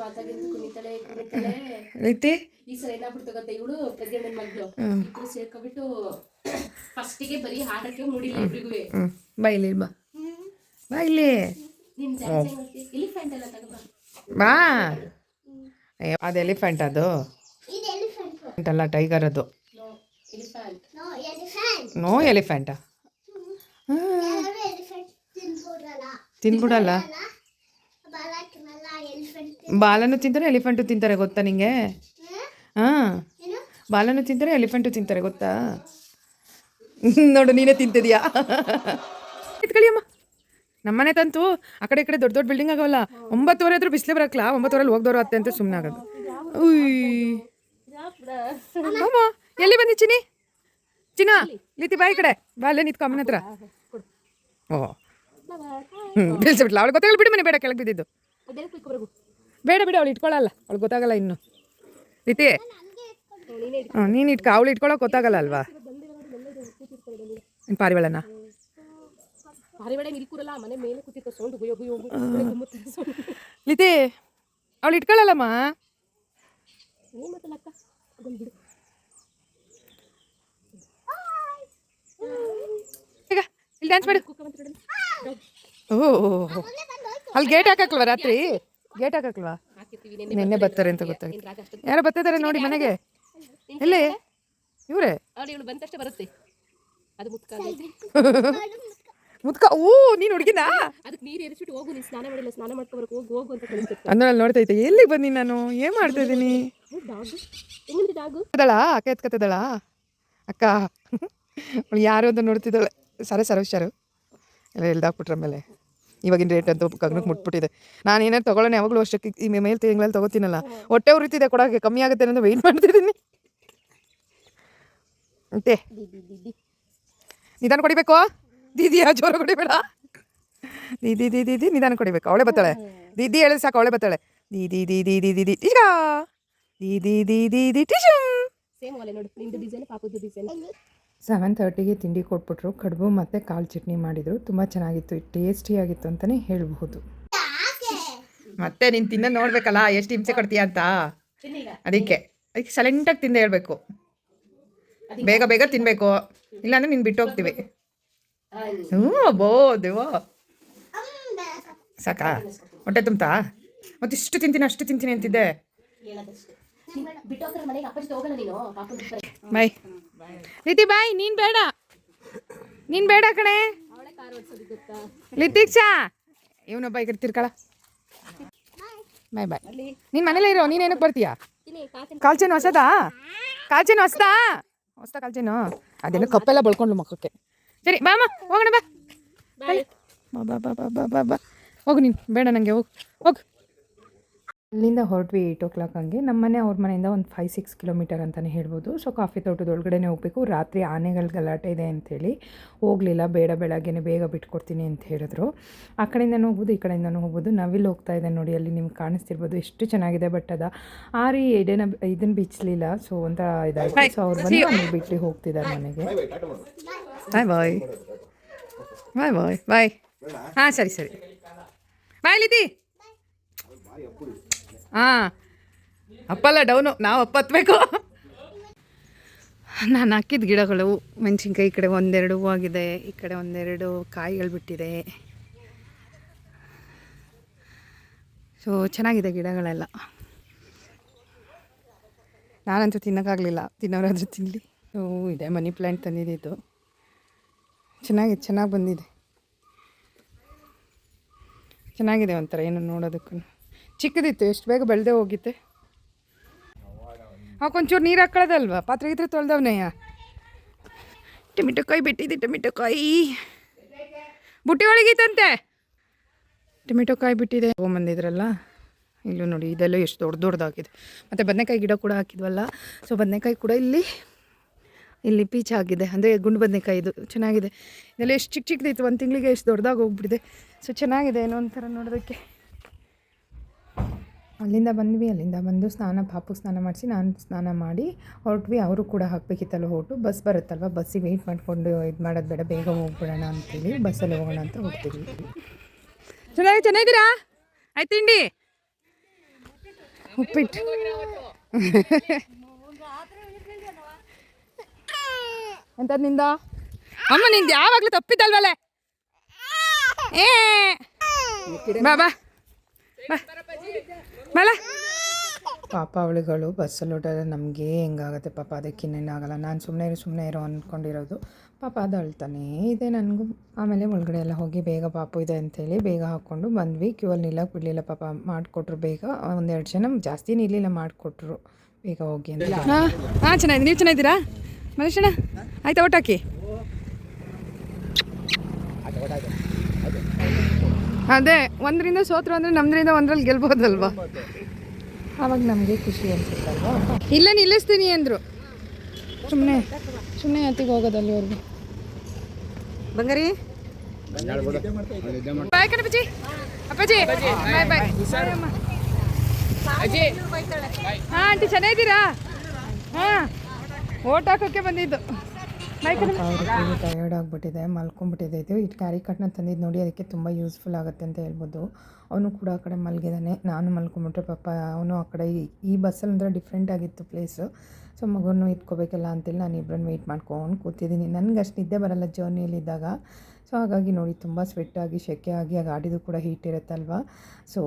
ಮಾತಾಡಿದ್ದು ಕುಣಿತಾಳೆ ಕುಣಿತಾಳೆ. ಐತಿ ಈ ಸಲ ಏನಾಗ್ಬಿಡ್ತು ಗೊತ್ತಾ? ಇವಳು ಪ್ರಜ್ಞೆ ಮಗಳು. ಇಬ್ರು ಸೇರ್ಕೊಬಿಟ್ಟು ಫಸ್ಟಿಗೆ ಬರೀ ಹಾಡಕ್ಕೆ ಮೂಡಿಲ್ಲ ಇಬ್ರಿಗೂ. ಹ್ಞೂ ಬಾ ಇಲ್ಲಿ ಬಾ. ಬಾ ಇಲ್ಲಿ. ನಿನ್ ಡ್ಯಾನ್ಸ್ ಎಲಿಫೆಂಟ್ ಎಲ್ಲ ಬಾ. ಅದು ಎಲಿಫೆಂಟ್ ಅದು. ಅಲ್ಲ ಟೈಗರ್ ಅದು. No elephant. ನೋ ಎಲಿಫೆಂಟಾ. ತಿನ್ಬಿಡಲ್ಲ? ಬಾಲನು ತಿಂತಾರೆ, ಎಲಿಫೆಂಟು ತಿಂತಾರೆ ಗೊತ್ತಾ ನಿಂಗೆ? ಹಾಂ. ಬಾಲನು ತಿಂತಾರೆ, ಎಲಿಫೆಂಟು ತಿಂತಾರೆ ಗೊತ್ತಾ? ನೋಡು, ನೀನೇ ತಿಂತಿದ್ಯಾ? ಇಟ್ಕೊಳ್ಳಿಯಮ್ಮ ನಮ್ಮನೆ ತಂತು, ಆ ಕಡೆ ಈ ಕಡೆ ದೊಡ್ಡ ದೊಡ್ಡ ಬಿಲ್ಡಿಂಗ್ ಆಗವಲ್ಲ. ಒಂಬತ್ತುವರೆ ಆದ್ರೂ ಬಿಸಿಲೇ ಬರಕ್ಲಾ? ಒಂಬತ್ತುವರೆಲ್ಲಿ ಹೋಗ್ದವ್ರು ಅತ್ತೆ ಅಂತ ಸುಮ್ಮನೆ ಆಗೋದು. ಉಯ್. ಎಲ್ಲಿ ಬಂದಿ ಚಿನಿ ಚಿನ್ನ, ಲೀತಿ ಬಾಯಿ ಕಡೆ. ಬಾ ಅಲ್ಲೇ ಅಮ್ಮನ ಹತ್ರ. ಓ. ಹ್ಞೂ ಅವಳು ಗೊತ್ತಾಗಲ್ಲ ಬಿಡಿ ಮನೆ ಬೇಡ ಕೆಳಗೆ ಬಿದ್ದಿದ್ದು. ಬೇಡ ಬಿಡಿ ಅವಳು ಇಟ್ಕೊಳ್ಳಲ್ಲ ಅವಳು ಗೊತ್ತಾಗಲ್ಲ ಇನ್ನು. ರೀತಿ ಹಾಂ ನೀನು ಇಟ್ಕೊ ಅವಳು ಇಟ್ಕೊಳ್ಳೋಕೆ ಗೊತ್ತಾಗಲ್ಲ ಅಲ್ವಾ? ಪಾರಿವಾಳನ? ಲಿತಿ ಅವಳು ಇಟ್ಕೊಳ್ಳಲ್ಲಮ್ಮ ಈಗ ಇಲ್ಲಿ ಡ್ಯಾನ್ಸ್ ಮಾಡು. ಓ ಅಲ್ಲಿ ಗೇಟ್ ಹಾಕಕ್ಲ್ವಾ ರಾತ್ರಿ? ಗೇಟ್ ಹಾಕಕ್ಲ್ವಾ? ನಿನ್ನೆ ಬರ್ತಾರೆ ಅಂತ ಗೊತ್ತಾಯ್ತು. ಯಾರೋ ಬರ್ತಿದ್ದಾರೆ ನೋಡಿ ಮನೆಗೆ. ಎಲ್ಲಿ? ಇವರೇ? ಬಂತಷ್ಟೇ ಬರುತ್ತೆ. ಅದು ಮುತ್ಕ. ಮುದ್ಕ ಓ ನೀನು ಹುಡುಗಿನಾ? ಅದಕ್ಕೆ ನೀರು ಎರಿಸ್ಬಿಟ್ಟು ಹೋಗು ನೀನು ಸ್ನಾನ ಮಾಡಿಲ್ಲ ಸ್ನಾನ ಮಾಡ್ಕೊಬರಕ್ಕೆ ಹೋಗು ಹೋಗು ಅಂತ ಕಳಿಸ್ಬೇಕು ಅಂದ್ರೆ ಅಲ್ಲಿ ಇದ್ದೆ. ಎಲ್ಲಿಗೆ ಬನ್ನಿ ನಾನು? ಏನು ಮಾಡ್ತಾ ಇದ್ದೀನಿ? ಇದ್ದಾಳ ಅಕ್ಕ ಎತ್ಕತ್ತದಳ? ಅಕ್ಕ. ಯಾರು ಅಂತ ನೋಡ್ತಿದ್ದಾಳೆ. ಸರ ಸರ ಹುಷಾರು ಎಲ್ಲ ಎಲ್ದಾಕ್ಬಿಟ್ರ ಮೇಲೆ ಇವಾಗಿನ ರೇಟ್ ಅಂತ ಗಗನಕ್ಕೆ ಮುಟ್ಬಿಟ್ಟಿದೆ. ನಾನು ಏನಾರು ತೊಗೊಳ್ಳೋಣ, ಯಾವಾಗಲೂ ಅಷ್ಟಕ್ಕೆ ಈ ಮೇಲ್ ತಿಂಗಳಲ್ಲಿ ತೊಗೋತೀನಲ್ಲ. ಹೊಟ್ಟೆ ಉರಿತಿದೆ ಕೊಡೋಕೆ ಕಮ್ಮಿ ಆಗುತ್ತೆ ಅಂತ ವೆಯ್ಟ್ ಮಾಡ್ತಿದ್ದೀನಿ. ಅಂತೆ. ನಿಧಾನ ಕೊಡಿಬೇಕು? ದೀದಿ, ಆ ಜೋರ ಕೊಡಿಬೇಡ. ದೀದಿ ದೀದಿ ದೀದಿ, ನಿಧಾನ ಕೊಡಿಬೇಕು. ಅವಳೆ ಬತ್ತಾಳೆ. ದೀದಿ ಹೇಳಿದ್ರೆ ಸಾಕು, ಅವಳೆ ಬತ್ತಾಳೆ. ದೀದಿ ದೀದಿ ದೀದಿ ದೀ ದೀ ದಿ ದಿ ದಿ ಟಿಶುಮ್ ಸೇಮ್ ಒಲೆ ನೋಡು, ನಿಂದು ಡಿಸೈನ್ ಪಾಪದ್ದು ಡಿಸೈನ್ ಸೆವೆನ್ ತರ್ಟಿಗೆ ತಿಂಡಿ ಕೊಟ್ಬಿಟ್ರು, ಕಡುಬು ಮತ್ತು ಕಾಳು ಚಟ್ನಿ ಮಾಡಿದರು. ತುಂಬ ಚೆನ್ನಾಗಿತ್ತು ಟೇಸ್ಟಿಯಾಗಿತ್ತು ಅಂತಲೇ ಹೇಳಬಹುದು. ಮತ್ತೆ ನೀನು ತಿನ್ನ ನೋಡ್ಬೇಕಲ್ಲ, ಎಷ್ಟು ಹಿಂಸೆ ಕೊಡ್ತೀಯ ಅಂತ? ಅದಕ್ಕೆ ಅದಕ್ಕೆ ಸೈಲೆಂಟಾಗಿ ತಿಂದೆ ಹೇಳಬೇಕು. ಬೇಗ ಬೇಗ ತಿನ್ನಬೇಕು ಇಲ್ಲಾಂದ್ರೆ ನೀನು ಬಿಟ್ಟು ಹೋಗ್ತೀವಿ. ಹ್ಞೂ, ಅಬ್ಬೋ ದೇವೋ ಸಾಕಾ? ಹೊಟ್ಟೆ ತುಂಬ್ತಾ? ಮತ್ತಿಷ್ಟು ತಿಂತೀನಿ, ಅಷ್ಟು ತಿಂತೀನಿ ಅಂತಿದ್ದೆ. ಮನೆಗೆ ಹೋಗಲ್ಲ ನೀನು. ಬಾಯ್. ರೀತಿ ಬಾಯ್ ನೀನ್ ಬೇಡ. ನೀನ್ ಬೇಡ ಕಣೆ. ಲಿತಿಕ್ಷಾ ಇವನೊಬ್ಬ ಈ ಕಡೆ ತಿರ್ಕಳ. ಬಾಯ್ ಬಾಯ್. ನೀನ್ ಮನೇಲೇ ಇರೋ ನೀನ್ ಏನಕ್ಕೆ ಬರ್ತೀಯಾ? ಕಾಲ್ಚೇನು ಹೊಸದಾ? ಕಾಲ್ಚೇನು ಹೊಸದಾ? ಹೊಸ್ತಾ ಕಾಲ್ಚೇನು? ಅದೇನು ಕಪ್ಪೆಲ್ಲ ಬಳ್ಕೊಂಡ್ಲು ಮಕ್ಕಕ್ಕೆ. ಸರಿ ಬಾಮ ಹೋಗೋಣ ಬಾ. ಬಾ ಬಾ ಬಾ ಬಾ ಬಾ ಹೋಗು ನೀನು ಬೇಡ ನನಗೆ ಹೋಗು. ಹೋಗು. ಅಲ್ಲಿಂದ ಹೊರಟ್ವಿ ಏಯ್ಟ್ ಓ ಕ್ಲಾಕ್ ಹಂಗೆ. ನಮ್ಮ ಮನೆ ಅವ್ರ ಮನೆಯಿಂದ ಒಂದು ಫೈವ್ ಸಿಕ್ಸ್ ಕಿಲೋಮೀಟರ್ ಅಂತಲೇ ಹೇಳ್ಬೋದು. ಸೊ ಕಾಫಿ ತೋಟದ ಹೋಗ್ಬೇಕು ಹೋಗಬೇಕು. ರಾತ್ರಿ ಆನೆಗಳ ಗಲಾಟೆ ಇದೆ ಅಂಥೇಳಿ. ಹೋಗಲಿಲ್ಲ ಬೇಡ ಬೆಳಗ್ಗೆನೇ ಬೇಗ ಬಿಟ್ಕೊಡ್ತೀನಿ ಅಂತ ಹೇಳಿದ್ರು. ಆ ಕಡೆಯಿಂದನೂ ಹೋಗ್ಬೋದು ಈ ಕಡೆಯಿಂದನೂ ಹೋಗ್ಬೋದು. ನವಿಲ್ ಹೋಗ್ತಾ ಇದೆ ನೋಡಿ ಅಲ್ಲಿ ನಿಮ್ಗೆ ಕಾಣಿಸ್ತಿರ್ಬೋದು. ಎಷ್ಟು ಚೆನ್ನಾಗಿದೆ ಬಟ್ ಅದ ರೀ ಎಡೆನ ಇದನ್ನು ಬಿಚ್ಚಲಿಲ್ಲ ಸೊ ಒಂಥರ ಇದಾಯಿತು. ಸೊ ಅವ್ರು ಬಂದು ಅಲ್ಲಿ ಬಿಟ್ಟು ಹೋಗ್ತಿದ್ದಾರೆ ಮನೆಗೆ. ಬಾಯ್ ಬಾಯ್ ಬಾಯ್ ಬಾಯ್ ಬಾಯ್ ಹಾಂ ಸರಿ ಸರಿ. ಬಾಯ್ ಲಿತಿ ಹಾಂ. ಅಪ್ಪಲ್ಲ ಡೌನು, ನಾವು ಅಪ್ಪ ಹತ್ಬೇಕು ನಾನು ಹಾಕಿದ ಗಿಡಗಳು ಮೆಣಸಿನ್ಕಾಯಿ ಈ ಕಡೆ ಒಂದೆರಡು ಹೂವಾಗಿದೆ, ಈ ಕಡೆ ಒಂದೆರಡು ಕಾಯಿಗಳು ಬಿಟ್ಟಿದೆ. ಸೊ ಚೆನ್ನಾಗಿದೆ ಗಿಡಗಳೆಲ್ಲ. ನಾನಂತೂ ತಿನ್ನೋಕ್ಕಾಗಲಿಲ್ಲ, ತಿನ್ನೋರಾದರೂ ತಿನ್ನಲಿ ಓ ಇದೆ, ಮನಿ ಪ್ಲ್ಯಾಂಟ್ ತಂದಿದ್ದು ಚೆನ್ನಾಗಿದೆ, ಚೆನ್ನಾಗಿ ಬಂದಿದೆ. ಚೆನ್ನಾಗಿದೆ ಒಂಥರ, ಏನು ನೋಡೋದಕ್ಕೂ ಚಿಕ್ಕದಿತ್ತು, ಎಷ್ಟು ಬೇಗ ಬೆಳೆದೇ ಹೋಗಿತ್ತೆ ಅವಕ್ಕೊಂಚೂರು ನೀರು ಹಾಕೊಳ್ಳೋದಲ್ವಾ? ಪಾತ್ರೆ ಗಿತ್ರೆ ತೊಳೆದವನೇಯ ಟೊಮೆಟೊ ಕಾಯಿ ಬಿಟ್ಟಿದೆ ಟೊಮೆಟೊ ಕಾಯಿ. ಬುಟ್ಟಿ ಒಳಗಿತ್ತಂತೆ. ಟೊಮೆಟೊ ಕಾಯಿ ಬಿಟ್ಟಿದೆ. ತೊಗೊಂಬಂದಿದ್ರಲ್ಲ? ಇಲ್ಲೂ ನೋಡಿ, ಇದೆಲ್ಲ ಎಷ್ಟು ದೊಡ್ಡ ದೊಡ್ಡದಾಗಿದೆ. ಮತ್ತು ಬದನೆಕಾಯಿ ಗಿಡ ಕೂಡ ಹಾಕಿದ್ವಲ್ಲ? ಸೊ ಬದನೆಕಾಯಿ ಕೂಡ ಇಲ್ಲಿ ಇಲ್ಲಿ ಪೀಚ್ ಆಗಿದೆ. ಅಂದರೆ ಗುಂಡು ಬದನೆಕಾಯಿ ಇದು ಚೆನ್ನಾಗಿದೆ. ಇದೆಲ್ಲ ಎಷ್ಟು ಚಿಕ್ಕ ಚಿಕ್ಕದಿತ್ತು, ಒಂದು ತಿಂಗಳಿಗೆ ಎಷ್ಟು ದೊಡ್ಡದಾಗಿ ಹೋಗ್ಬಿಟ್ಟಿದೆ. ಸೊ ಚೆನ್ನಾಗಿದೆ ಏನೋ ಒಂಥರ ನೋಡೋದಕ್ಕೆ. ಅಲ್ಲಿಂದ ಬಂದ್ವಿ ಅಲ್ಲಿಂದ ಬಂದು ಸ್ನಾನ ಪಾಪು ಸ್ನಾನ ಮಾಡಿಸಿ ನಾನು ಸ್ನಾನ ಮಾಡಿ ಹೊರಟ್ವಿ. ಅವರು ಕೂಡ ಹಾಕಬೇಕಿತ್ತಲ್ಲ ಹೊರಟು. ಬಸ್ ಬರುತ್ತಲ್ವ? ಬಸ್ಸಿಗೆ ವೆಯ್ಟ್ ಮಾಡಿಕೊಂಡು ಇದು ಮಾಡೋದು ಬೇಡ ಬೇಗ ಹೋಗ್ಬಿಡೋಣ ಅಂತೇಳಿ ಬಸ್ಸಲ್ಲಿ ಹೋಗೋಣ ಅಂತ ಹೋಗ್ತೀವಿ ಚೆನ್ನಾಗಿ ಚೆನ್ನಾಗಿದ್ದೀರಾ? ಆಯ್ತು ತಿಂಡಿ? ಉಪ್ಪಿಟ್ಟು. ಎಂಥದ್ದು ನಿಂದ? ಅಮ್ಮ ನಿಂದು ಯಾವಾಗಲೂ ತಪ್ಪಿದ್ದಲ್ವಲ್ಲೇ? ಏ ಬಾಬಾ ಬಾ. ಬಲ ಪಾಪ ಅವಳುಗಳು ಬಸ್ಸಲ್ಲಿ ಹೊಟ್ಟರೆ ನಮಗೆ ಹೆಂಗಾಗುತ್ತೆ ಪಾಪ ಅದಕ್ಕೆ ಇನ್ನೇನಾಗಲ್ಲ ನಾನು ಸುಮ್ಮನೆ ಇರು ಸುಮ್ಮನೆ ಇರೋ ಅಂದ್ಕೊಂಡಿರೋದು ಪಾಪ ಅದು ಅಳ್ತಾನೇ ಇದೆ ನನಗೂ. ಆಮೇಲೆ ಒಳಗಡೆ ಎಲ್ಲ ಹೋಗಿ ಬೇಗ ಪಾಪು ಇದೆ ಅಂತೇಳಿ ಬೇಗ ಹಾಕ್ಕೊಂಡು ಬಂದ್ವಿ. ಕ್ಯೂ ಅಲ್ಲಿ ನಿಲ್ಲಕ್ಕೆ ಬಿಡಲಿಲ್ಲ ಪಾಪ ಮಾಡಿಕೊಟ್ರು ಬೇಗ. ಒಂದೆರಡು ಜನ ಜಾಸ್ತಿ ನಿಲ್ಲಿಲ್ಲ ಮಾಡಿಕೊಟ್ರು ಬೇಗ ಹೋಗಿ ಅಂತ. ಹಾಂ ಹಾಂ ಚೆನ್ನಾಗಿದೆ ನೀವು ಚೆನ್ನಾಗಿದ್ದೀರಾ? ಮನುಷ್ಯಣ್ಣ ಆಯ್ತಾ ಒಟ್ಟಾಕಿ? ಅದೇ ಒಂದರಿಂದ ಸೋತ್ರು ಅಂದರೆ ನಮ್ದ್ರಿಂದ ಒಂದ್ರಲ್ಲಿ ಗೆಲ್ಬೋದಲ್ವಾ? ಆವಾಗ ನಮಗೆ ಖುಷಿ ಅನ್ಸುತ್ತಲ್ವಾ? ಇಲ್ಲ ನಿಲ್ಲಿಸ್ತೀನಿ ಅಂದರು. ಸುಮ್ಮನೆ ಸುಮ್ಮನೆ ಅತ್ತಿಗೆ ಹೋಗೋದಲ್ಲಿ ಅವ್ರಿಗೆ ಬಂಗಾರಿ? ಬಾಯ್ ಕಣಪಜಿ ಅಪ್ಪಾಜಿ ಬಾಯ್ ಬಾಯ್. ಹಾಂ ಆಂಟಿ ಚೆನ್ನಾಗಿದ್ದೀರಾ? ಹಾಂ ಓಟ್ ಹಾಕೋಕ್ಕೆ ಬಂದಿದ್ದು. ಟಯರ್ಡ್ ಆಗಿಬಿಟ್ಟಿದೆ ಮಲ್ಕೊಂಡ್ಬಿಟ್ಟಿದೆ ಇದು ಇಟ್ ಕ್ಯಾರಿ ಕಟ್ನ ತಂದಿದ್ದು ನೋಡಿ ಅದಕ್ಕೆ ತುಂಬ ಯೂಸ್ಫುಲ್ ಆಗುತ್ತೆ ಅಂತ ಹೇಳ್ಬೋದು. ಅವನು ಕೂಡ ಆ ಕಡೆ ಮಲಗಿದ್ದಾನೆ ನಾನು ಮಲ್ಕೊಂಬಿಟ್ರೆ ಪಾಪ ಅವನು ಆ ಕಡೆ ಈ- ಬಸ್ಸಲ್ಲಿ ಅಂದರೆ ಡಿಫ್ರೆಂಟ್ ಆಗಿತ್ತು ಪ್ಲೇಸು ಸೊ ಮಗುವನ್ನು ಇಟ್ಕೋಬೇಕಲ್ಲ ಅಂತೇಳಿ ನಾನು ಇಬ್ಬರನ್ನ ವೆಯ್ಟ್ ಮಾಡ್ಕೊಂಡು ಕೂತಿದ್ದೀನಿ ನನಗೆ ಅಷ್ಟು ನಿದ್ದೆ ಬರಲ್ಲ ಜರ್ನಿಯಲ್ಲಿದ್ದಾಗ ಸೊ ಹಾಗಾಗಿ ನೋಡಿ, ತುಂಬ ಸ್ವೆಟ್ಟಾಗಿ ಆಗಿ ಸೆಕೆ ಆಗಿ, ಆ ಗಾಡಿದು ಕೂಡ ಹೀಟ್ ಇರುತ್ತಲ್ವ? ಸೊ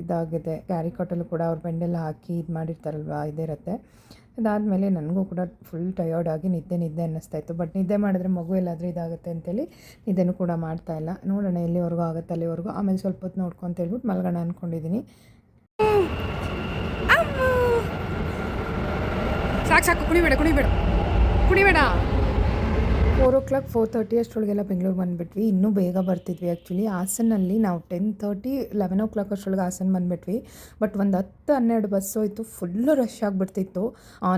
ಇದಾಗಿದೆ. ಕ್ಯಾರಿ ಕಾಟಲ್ಲೂ ಕೂಡ ಅವ್ರು ಬೆಂಡೆಲ್ಲ ಹಾಕಿ ಇದು ಮಾಡಿರ್ತಾರಲ್ವ? ಇದಿರುತ್ತೆ ಅದಾದಮೇಲೆ ನನಗೂ ಕೂಡ ಫುಲ್ ಟಯರ್ಡ್ ಆಗಿ ನಿದ್ದೆ ನಿದ್ದೆ ಅನ್ನಿಸ್ತಾ ಇತ್ತು. ಬಟ್ ನಿದ್ದೆ ಮಾಡಿದ್ರೆ ಮಗು ಎಲ್ಲಾದರೂ ಇದಾಗುತ್ತೆ ಅಂತೇಳಿ ನಿದ್ದೆನೂ ಕೂಡ ಮಾಡ್ತಾ ಇಲ್ಲ. ನೋಡೋಣ ಎಲ್ಲಿವರೆಗೂ ಆಗುತ್ತೆ, ಅಲ್ಲಿವರೆಗೂ. ಆಮೇಲೆ ಸ್ವಲ್ಪ ಹೊತ್ತು ನೋಡ್ಕೊಂತ ಹೇಳ್ಬಿಟ್ಟು ಮಲ್ಗೋಣ ಅಂದ್ಕೊಂಡಿದ್ದೀನಿ ಸಾಕು ಸಾಕು. ಕುಣಿಬೇಡ ಕುಣಿಬೇಡ. ಕುಣಿಬೇಡ. Four o'clock four thirty ಅಷ್ಟರೊಳಗೆಲ್ಲ ಬೆಂಗಳೂರು ಬಂದುಬಿಟ್ವಿ. ಇನ್ನೂ ಬೇಗ ಬರ್ತಿದ್ವಿ ಆ್ಯಕ್ಚುಲಿ ಹಾಸನಲ್ಲಿ ನಾವು ten thirty eleven o'clock ಅಷ್ಟರೊಳಗೆ ಹಾಸನ ಬಂದುಬಿಟ್ವಿ. ಬಟ್ ಒಂದು ಹತ್ತು ಹನ್ನೆರಡು ಬಸ್ ಹೋಯ್ತು. ಫುಲ್ಲು ರಶ್ ಆಗಿಬಿಡ್ತಿತ್ತು.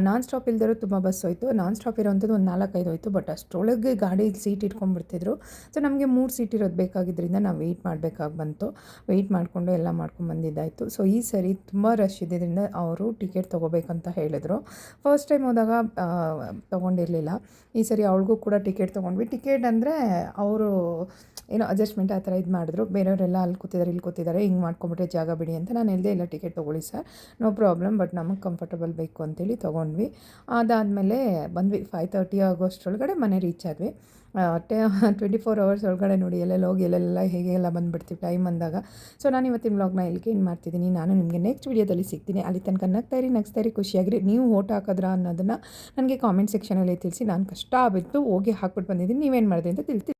ನಾನ್ ಸ್ಟಾಪ್ ಇಲ್ದಿರೋ ತುಂಬ ಬಸ್ ಹೋಯಿತು. ನಾನ್ ಸ್ಟಾಪ್ ಇರೋವಂಥದ್ದು ಒಂದು ನಾಲ್ಕೈದು ಹೋಯ್ತು. ಬಟ್ ಅಷ್ಟರೊಳಗೆ ಗಾಡಿ ಸೀಟ್ ಇಟ್ಕೊಂಡ್ಬಿಡ್ತಿದ್ರು. ಸೊ ನಮಗೆ ಮೂರು ಸೀಟ್ ಇರೋದು ಬೇಕಾಗಿದ್ದರಿಂದ ನಾವು ವೆಯ್ಟ್ ಮಾಡಬೇಕಾಗಿ ಬಂತು. ವೆಯ್ಟ್ ಮಾಡಿಕೊಂಡು ಎಲ್ಲ ಮಾಡ್ಕೊಂಡು ಬಂದಿದ್ದಾಯಿತು. ಸೊ ಈ ಸರಿ ತುಂಬ ರಶ್ ಇದ್ದಿದ್ದರಿಂದ ಅವರು ಟಿಕೆಟ್ ತೊಗೋಬೇಕಂತ ಹೇಳಿದರು. ಫಸ್ಟ್ ಟೈಮ್ ಹೋದಾಗ ತೊಗೊಂಡಿರಲಿಲ್ಲ. ಈ ಸರಿ ಅವಳಿಗೂ ಕೂಡ ಟಿಕೆಟ್ ತೊಗೊಂಡ್ವಿ. ಟಿಕೆಟ್ ಅಂದರೆ ಅವರು ಏನೋ ಅಡ್ಜಸ್ಟ್ಮೆಂಟ್ ಆ ಥರ ಇದು ಮಾಡಿದ್ರು. ಬೇರೆಯವರೆಲ್ಲ ಅಲ್ಲಿ ಕೂತಿದ್ದಾರೆ, ಇಲ್ಲಿ ಕೂತಿದ್ದಾರೆ, ಹಿಂಗೆ ಮಾಡ್ಕೊಂಬಿಟ್ರೆ ಜಾಗ ಬಿಡಿ ಅಂತ ನಾನು ಎಲ್ಲದೇ ಇಲ್ಲ ಟಿಕೆಟ್ ತೊಗೊಳ್ಳಿ ಸರ್ ನೋ ಪ್ರಾಬ್ಲಮ್ ಬಟ್ ನಮಗೆ ಕಂಫರ್ಟಬಲ್ ಬೇಕು ಅಂತೇಳಿ ತೊಗೊಂಡ್ವಿ. ಅದಾದಮೇಲೆ ಬಂದ್ವಿ. ಫೈವ್ ತರ್ಟಿ ಆಗೋಷ್ಟರೊಳಗಡೆ ಮನೆ ರೀಚ್ ಆದ್ವಿ. ಟೆ ಟ್ವೆಂಟಿ ಫೋರ್ ಅವರ್ಸ್ ಒಳಗಡೆ ನೋಡಿ ಎಲ್ಲೆಲ್ಲ ಹೋಗಿ ಎಲ್ಲೆಲ್ಲ ಹೇಗೆ ಎಲ್ಲ ಬಂದುಬಿಡ್ತೀವಿ ಟೈಮ್ ಅಂದಾಗ. ಸೊ ನಾನು ಇವತ್ತಿನ ವ್ಲಾಗ್ನ ಇಲ್ಲಿಗೆ ಏನು ಮಾಡ್ತಿದ್ದೀನಿ. ನಾನು ನಿಮಗೆ ನೆಕ್ಸ್ಟ್ ವೀಡಿಯೋದಲ್ಲಿ ಸಿಗ್ತೀನಿ. ಅಲ್ಲಿ ತನಕ ನಗ್ತಾ ಇರಿ ನಗ್ತಾ ಇರಿ, ಖುಷಿಯಾಗಿರಿ. ನೀವು ಓಟ್ ಹಾಕಿದ್ರಾ ಅನ್ನೋದನ್ನು ನನಗೆ ಕಾಮೆಂಟ್ ಸೆಕ್ಷನಲ್ಲಿ ತಿಳಿಸಿ. ನಾನು ಕಷ್ಟ ಬಿದ್ದು ಹೋಗಿ ಹಾಕ್ಬಿಟ್ಟು ಬಂದಿದ್ದೀನಿ. ನೀವೇನು ಮಾಡಿದೆ ಅಂತ ತಿಳಿಸಿ